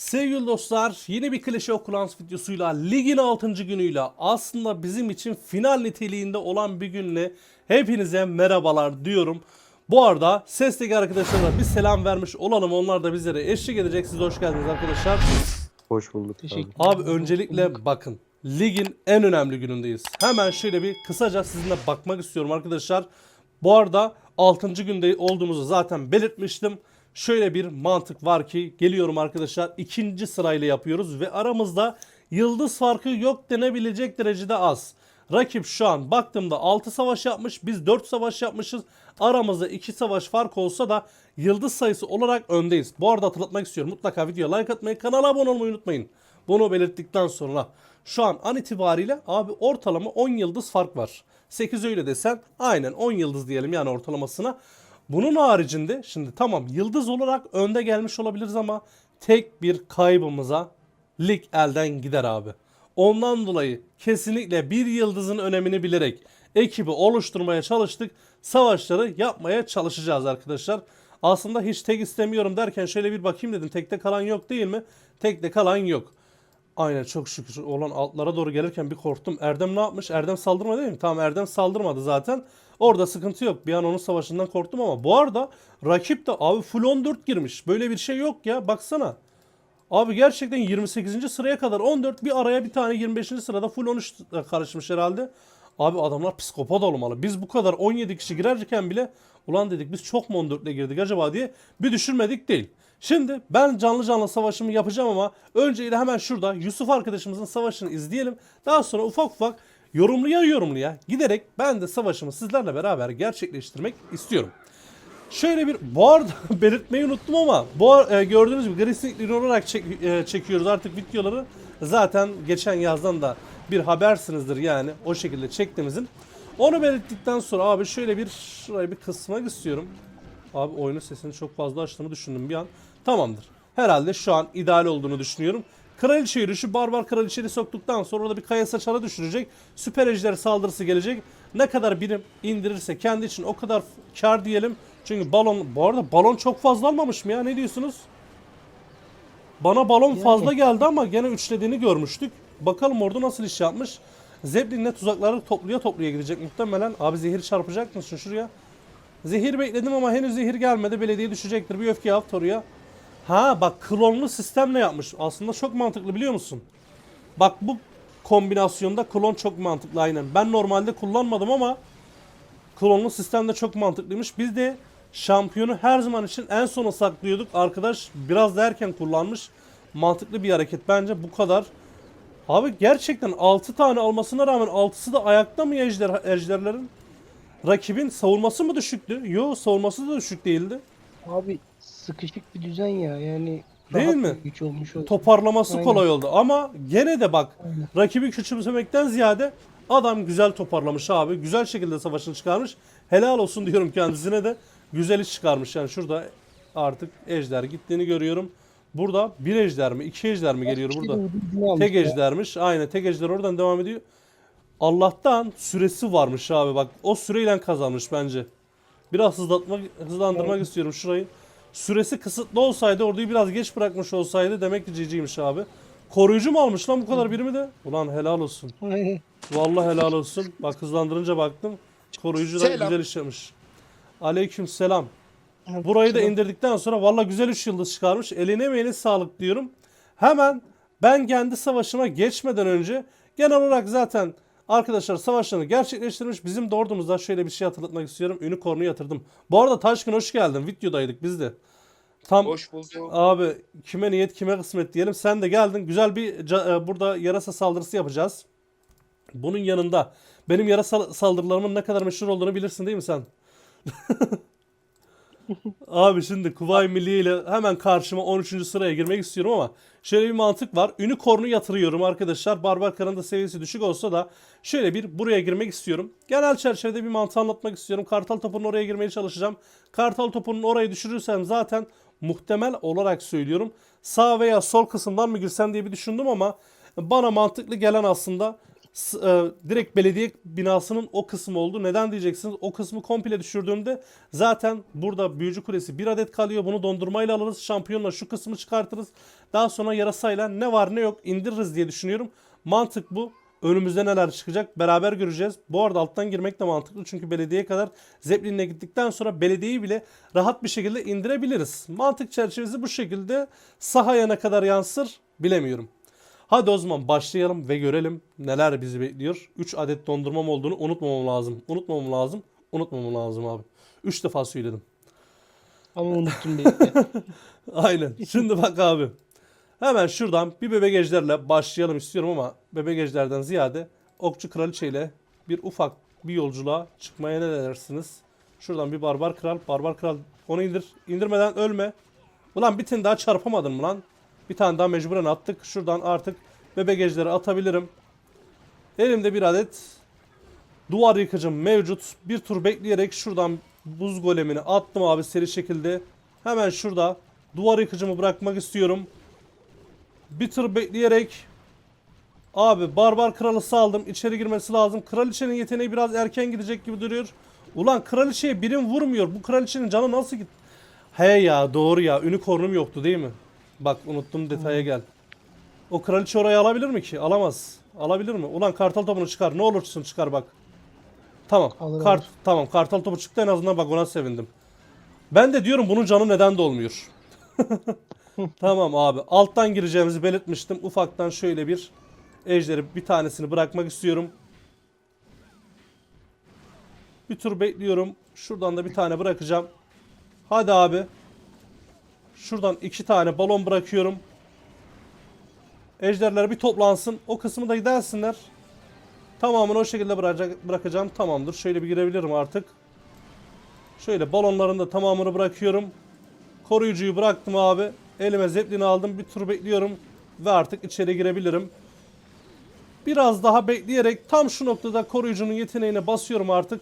Sevgili dostlar yeni bir Clash of Clans videosuyla ligin 6. günüyle aslında bizim için final niteliğinde olan bir günle hepinize merhabalar diyorum. Bu arada sesteki arkadaşlarına bir selam vermiş olalım. Onlar da bizlere eşlik edecek. Siz de hoş geldiniz arkadaşlar. Hoş bulduk. Teşekkür Abi öncelikle bakın ligin en önemli günündeyiz. Hemen şöyle bir kısaca sizinle bakmak istiyorum arkadaşlar. Bu arada 6. günde olduğumuzu zaten belirtmiştim. Şöyle bir mantık var ki geliyorum arkadaşlar ikinci sırayla yapıyoruz ve aramızda yıldız farkı yok denebilecek derecede az. Rakip şu an baktığımda 6 savaş yapmış biz 4 savaş yapmışız. Aramızda 2 savaş fark olsa da yıldız sayısı olarak öndeyiz. Bu arada hatırlatmak istiyorum mutlaka videoya like atmayı kanala abone olmayı unutmayın. Bunu belirttikten sonra şu an an itibariyle abi ortalama 10 yıldız fark var. 8 öyle desen aynen 10 yıldız diyelim yani ortalamasına. Bunun haricinde şimdi tamam yıldız olarak önde gelmiş olabiliriz ama tek bir kaybımıza lig elden gider abi. Ondan dolayı kesinlikle bir yıldızın önemini bilerek ekibi oluşturmaya çalıştık. Savaşları yapmaya çalışacağız arkadaşlar. Aslında hiç tek istemiyorum derken şöyle bir bakayım dedim. Tekte kalan yok değil mi? Tekte kalan yok. Aynen çok şükür olan altlara doğru gelirken bir korktum. Erdem ne yapmış? Erdem saldırmadı değil mi? Tamam Erdem saldırmadı zaten. Orada sıkıntı yok. Bir an onun savaşından korktum ama bu arada rakip de abi full 14 girmiş. Böyle bir şey yok ya. Baksana. Abi gerçekten 28. sıraya kadar 14 bir araya bir tane 25. sırada full 13 karışmış herhalde. Abi adamlar psikopat olmalı. Biz bu kadar 17 kişi girerken bile ulan dedik biz çok mu 14 ile girdik acaba diye bir düşürmedik değil. Şimdi ben canlı canlı savaşımı yapacağım ama önceyle hemen şurada Yusuf arkadaşımızın savaşını izleyelim. Daha sonra ufak ufak yorumluya yorumluya giderek ben de savaşımı sizlerle beraber gerçekleştirmek istiyorum. Şöyle bir bu arada belirtmeyi unuttum ama bu e, gördüğünüz gibi Gracing olarak çek- e, çekiyoruz artık videoları. Zaten geçen yazdan da bir habersinizdir yani o şekilde çektiğimizin. Onu belirttikten sonra abi şöyle bir şurayı bir kısmak istiyorum. Abi oyunun sesini çok fazla açtığımı düşündüm bir an. Tamamdır. Herhalde şu an ideal olduğunu düşünüyorum. Kraliçe yürüyüşü barbar kraliçeyi soktuktan sonra orada bir kaya saçara düşürecek. Süper ejder saldırısı gelecek. Ne kadar birim indirirse kendi için o kadar kar diyelim. Çünkü balon bu arada balon çok fazla almamış mı ya ne diyorsunuz? Bana balon Yani. fazla geldi ama gene üçlediğini görmüştük. Bakalım orada nasıl iş yapmış. Zeppelin'le tuzakları topluya topluya gidecek muhtemelen. Abi zehir çarpacak mısın şuraya? Zehir bekledim ama henüz zehir gelmedi. Belediye düşecektir. Bir öfke at oraya. Ha bak klonlu sistemle yapmış. Aslında çok mantıklı biliyor musun? Bak bu kombinasyonda klon çok mantıklı aynen. Ben normalde kullanmadım ama klonlu sistemde çok mantıklıymış. Biz de şampiyonu her zaman için en sona saklıyorduk. Arkadaş biraz da erken kullanmış. Mantıklı bir hareket bence bu kadar. Abi gerçekten 6 tane almasına rağmen 6'sı da ayakta mı ejder, ejderlerin? Rakibin savunması mı düşüktü? Yo savunması da düşük değildi. Abi sıkışık bir düzen ya yani. Değil rahat mi? bir Güç olmuş oldu. Toparlaması Aynen. kolay oldu. Ama gene de bak Aynen. rakibi küçümsemekten ziyade adam güzel toparlamış abi. Güzel şekilde savaşını çıkarmış. Helal olsun diyorum kendisine de. Güzel iş çıkarmış yani şurada artık ejder gittiğini görüyorum. Burada bir ejder mi iki ejder mi geliyor burada? Tek ejdermiş. Aynen tek ejder oradan devam ediyor. Allah'tan süresi varmış abi bak. O süreyle kazanmış bence. Biraz hızlatmak, hızlandırmak istiyorum şurayı. Süresi kısıtlı olsaydı orayı biraz geç bırakmış olsaydı demek ki ciciymiş abi. Koruyucu mu almış lan bu kadar birimi de? Ulan helal olsun. Vallahi helal olsun. Bak hızlandırınca baktım. Koruyucu da Selam. güzel iş yapmış. Aleyküm selam. Burayı da indirdikten sonra valla güzel 3 yıldız çıkarmış. Eline emeğine sağlık diyorum. Hemen ben kendi savaşıma geçmeden önce genel olarak zaten arkadaşlar savaşlarını gerçekleştirmiş. Bizim de ordumuzda şöyle bir şey hatırlatmak istiyorum. Unicorn'u yatırdım. Bu arada Taşkın hoş geldin. Videodaydık biz de. Tam Hoş bulduk. abi kime niyet kime kısmet diyelim. Sen de geldin. Güzel bir ca- e, burada yarasa saldırısı yapacağız. Bunun yanında benim yarasa saldırılarımın ne kadar meşhur olduğunu bilirsin değil mi sen? Abi şimdi Kuvay Milli ile hemen karşıma 13. sıraya girmek istiyorum ama şöyle bir mantık var. Unicorn'u yatırıyorum arkadaşlar. Barbar Kara'nın da seviyesi düşük olsa da şöyle bir buraya girmek istiyorum. Genel çerçevede bir mantığı anlatmak istiyorum. Kartal topunun oraya girmeye çalışacağım. Kartal topunun orayı düşürürsem zaten muhtemel olarak söylüyorum. Sağ veya sol kısımdan mı girsem diye bir düşündüm ama bana mantıklı gelen aslında e, direkt belediye binasının o kısmı oldu. Neden diyeceksiniz? O kısmı komple düşürdüğümde zaten burada büyücü kulesi bir adet kalıyor. Bunu dondurmayla alırız. Şampiyonla şu kısmı çıkartırız. Daha sonra yarasayla ne var ne yok indiririz diye düşünüyorum. Mantık bu. Önümüzde neler çıkacak beraber göreceğiz. Bu arada alttan girmek de mantıklı çünkü belediyeye kadar Zeppelin'le gittikten sonra belediyeyi bile rahat bir şekilde indirebiliriz. Mantık çerçevesi bu şekilde sahaya ne kadar yansır bilemiyorum. Hadi o zaman başlayalım ve görelim neler bizi bekliyor. 3 adet dondurmam olduğunu unutmamam lazım. Unutmamam lazım. Unutmamam lazım abi. 3 defa söyledim. Ama unuttum diye. Aynen. Şimdi bak abi. Hemen şuradan bir bebek ejderle başlayalım istiyorum ama bebek ejderden ziyade okçu kraliçeyle bir ufak bir yolculuğa çıkmaya ne dersiniz? Şuradan bir barbar kral. Barbar kral onu indir. İndirmeden ölme. Ulan bir tane daha çarpamadın mı lan? Bir tane daha mecburen attık. Şuradan artık bebek ejderi atabilirim. Elimde bir adet duvar yıkıcım mevcut. Bir tur bekleyerek şuradan buz golemini attım abi seri şekilde. Hemen şurada duvar yıkıcımı bırakmak istiyorum. Bir tur bekleyerek abi barbar kralı saldım. İçeri girmesi lazım. Kraliçenin yeteneği biraz erken gidecek gibi duruyor. Ulan kraliçeye birim vurmuyor. Bu kraliçenin canı nasıl git? He ya doğru ya. Unicorn'um yoktu değil mi? Bak unuttum detaya gel. O kraliçe orayı alabilir mi ki? Alamaz. Alabilir mi? Ulan kartal topunu çıkar. Ne olursun çıkar bak. Tamam. Alır, Kart alır. tamam. Kartal topu çıktı en azından bak ona sevindim. Ben de diyorum bunun canı neden dolmuyor. tamam abi. Alttan gireceğimizi belirtmiştim. Ufaktan şöyle bir ejderi bir tanesini bırakmak istiyorum. Bir tur bekliyorum. Şuradan da bir tane bırakacağım. Hadi abi. Şuradan iki tane balon bırakıyorum. Ejderler bir toplansın. O kısmı da gidersinler. Tamamını o şekilde bırakacağım. Tamamdır. Şöyle bir girebilirim artık. Şöyle balonların da tamamını bırakıyorum. Koruyucuyu bıraktım abi. Elime zeplini aldım. Bir tur bekliyorum. Ve artık içeri girebilirim. Biraz daha bekleyerek tam şu noktada koruyucunun yeteneğine basıyorum artık.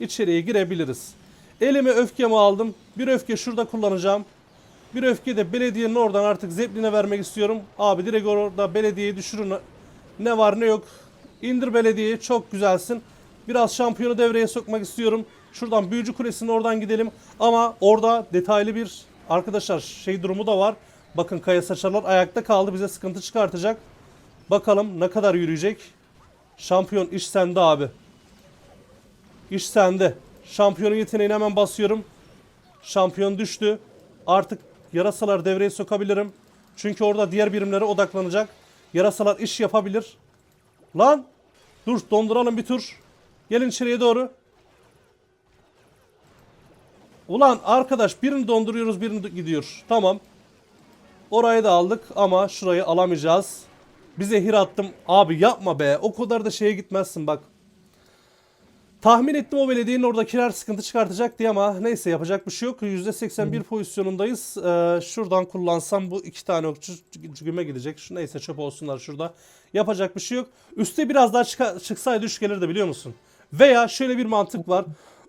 İçeriye girebiliriz. Elime öfkemi aldım. Bir öfke şurada kullanacağım. Bir öfke de belediyenin oradan artık zepline vermek istiyorum. Abi direkt orada belediyeyi düşürün. Ne var ne yok. İndir belediyeyi çok güzelsin. Biraz şampiyonu devreye sokmak istiyorum. Şuradan büyücü kulesinin oradan gidelim. Ama orada detaylı bir arkadaşlar şey durumu da var. Bakın kaya saçarlar ayakta kaldı bize sıkıntı çıkartacak. Bakalım ne kadar yürüyecek. Şampiyon iş sende abi. İş sende. Şampiyonun yeteneğini hemen basıyorum. Şampiyon düştü. Artık yarasalar devreye sokabilirim. Çünkü orada diğer birimlere odaklanacak. Yarasalar iş yapabilir. Lan! Dur donduralım bir tur. Gelin içeriye doğru. Ulan arkadaş birini donduruyoruz birini gidiyor. Tamam. Orayı da aldık ama şurayı alamayacağız. Bir zehir attım. Abi yapma be. O kadar da şeye gitmezsin bak. Tahmin ettim o belediyenin oradakiler sıkıntı çıkartacak diye ama neyse yapacak bir şey yok. %81 pozisyonundayız. Ee, şuradan kullansam bu iki tane okçu güme gidecek. Şu neyse çöp olsunlar şurada. Yapacak bir şey yok. Üste biraz daha çıka- çıksaydı üç gelirdi biliyor musun? Veya şöyle bir mantık var.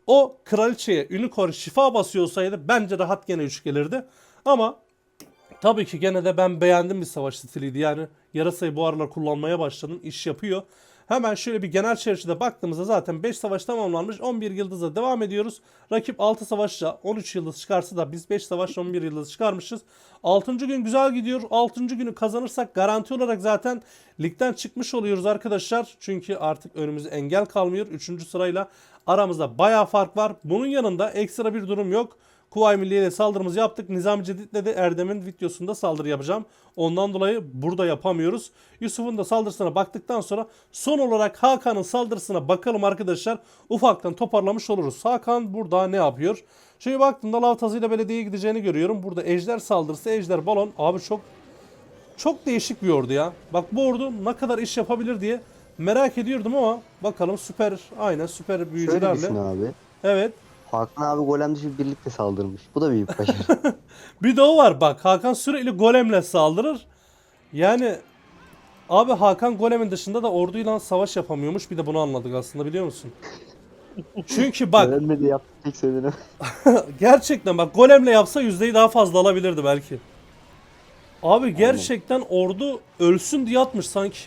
O kraliçeye unicorn şifa basıyor olsaydı bence rahat gene 3 gelirdi. Ama Tabii ki gene de ben beğendim bir savaş stiliydi. Yani yarasayı bu aralar kullanmaya başladım. iş yapıyor. Hemen şöyle bir genel çerçevede baktığımızda zaten 5 savaş tamamlanmış. 11 yıldızla devam ediyoruz. Rakip 6 savaşla 13 yıldız çıkarsa da biz 5 savaşla 11 yıldız çıkarmışız. 6. gün güzel gidiyor. 6. günü kazanırsak garanti olarak zaten ligden çıkmış oluyoruz arkadaşlar. Çünkü artık önümüzde engel kalmıyor. 3. sırayla aramızda bayağı fark var. Bunun yanında ekstra bir durum yok. Kuvayi Milliye ile saldırımızı yaptık. Nizami Cedid'le de Erdem'in videosunda saldırı yapacağım. Ondan dolayı burada yapamıyoruz. Yusuf'un da saldırısına baktıktan sonra son olarak Hakan'ın saldırısına bakalım arkadaşlar. Ufaktan toparlamış oluruz. Hakan burada ne yapıyor? Şöyle baktığımda lav tazıyla belediyeye gideceğini görüyorum. Burada ejder saldırısı, ejder balon. Abi çok çok değişik bir ordu ya. Bak bu ordu ne kadar iş yapabilir diye merak ediyordum ama bakalım süper aynen süper Şöyle büyücülerle. düşün abi. Evet. Hakan abi golem dışı birlikte saldırmış. Bu da büyük başarı. Bir de o var bak Hakan sürekli golemle saldırır. Yani abi Hakan golemin dışında da orduyla savaş yapamıyormuş. Bir de bunu anladık aslında biliyor musun? Çünkü bak Öğrenmedi yaptı tek söylenen. gerçekten bak golemle yapsa yüzdeyi daha fazla alabilirdi belki. Abi gerçekten ordu ölsün diye atmış sanki.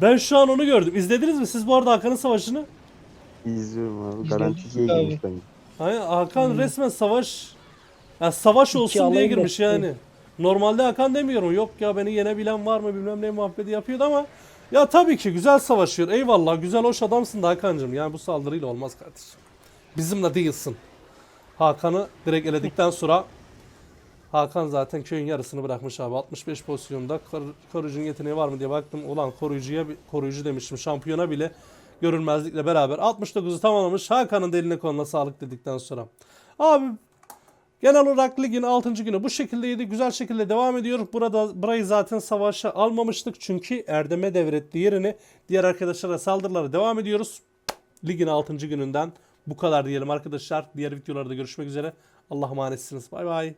Ben şu an onu gördüm. İzlediniz mi siz bu arada Hakan'ın savaşını? İzliyorum abi. Garanti 2'ye Abi. girmiş bence. Hayır Hakan resmen savaş ya savaş olsun diye alayım girmiş da- yani. Normalde Hakan demiyorum. Yok ya beni yenebilen var mı bilmem ne muhabbeti yapıyordu ama ya tabii ki güzel savaşıyor. Eyvallah güzel hoş adamsın da Hakan'cığım. Yani bu saldırıyla olmaz kardeşim. Bizimle değilsin. Hakan'ı direkt eledikten sonra Hakan zaten köyün yarısını bırakmış abi. 65 pozisyonda kor- koruyucunun yeteneği var mı diye baktım. Ulan koruyucuya bi- koruyucu demiştim. Şampiyona bile görünmezlikle beraber 69'u tamamlamış. Hakan'ın da eline sağlık dedikten sonra. Abi genel olarak ligin 6. günü bu şekildeydi. Güzel şekilde devam ediyor. Burada burayı zaten savaşa almamıştık. Çünkü Erdem'e devretti yerini. Diğer arkadaşlara saldırılara devam ediyoruz. Ligin 6. gününden bu kadar diyelim arkadaşlar. Diğer videolarda görüşmek üzere. Allah'a emanetsiniz. Bay bay.